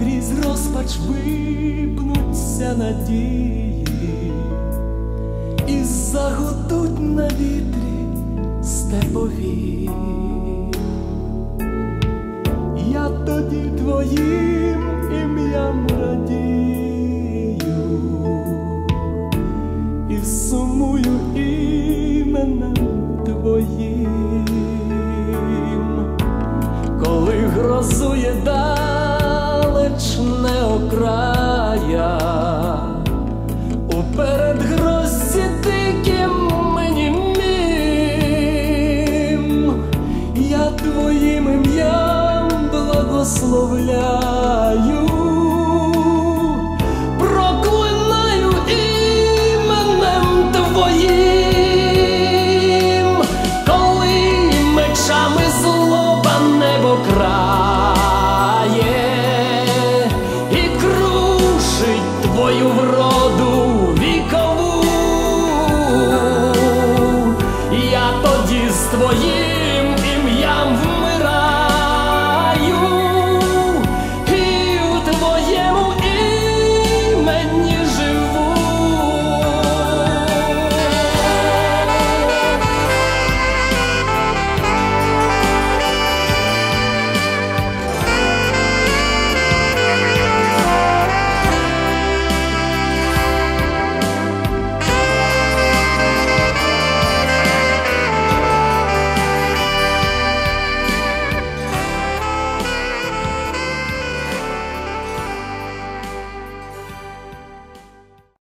крізь розпач випнуться надії і загудуть на вітрі степові. Я тоді твоїм ім'ям радію і сумую іменем твоїм, коли грозує далеч не окрая, у передгрозі диким мені мім, я твоїм ім'ям благословляю. свою вроду вікову, я тоді з твоїм.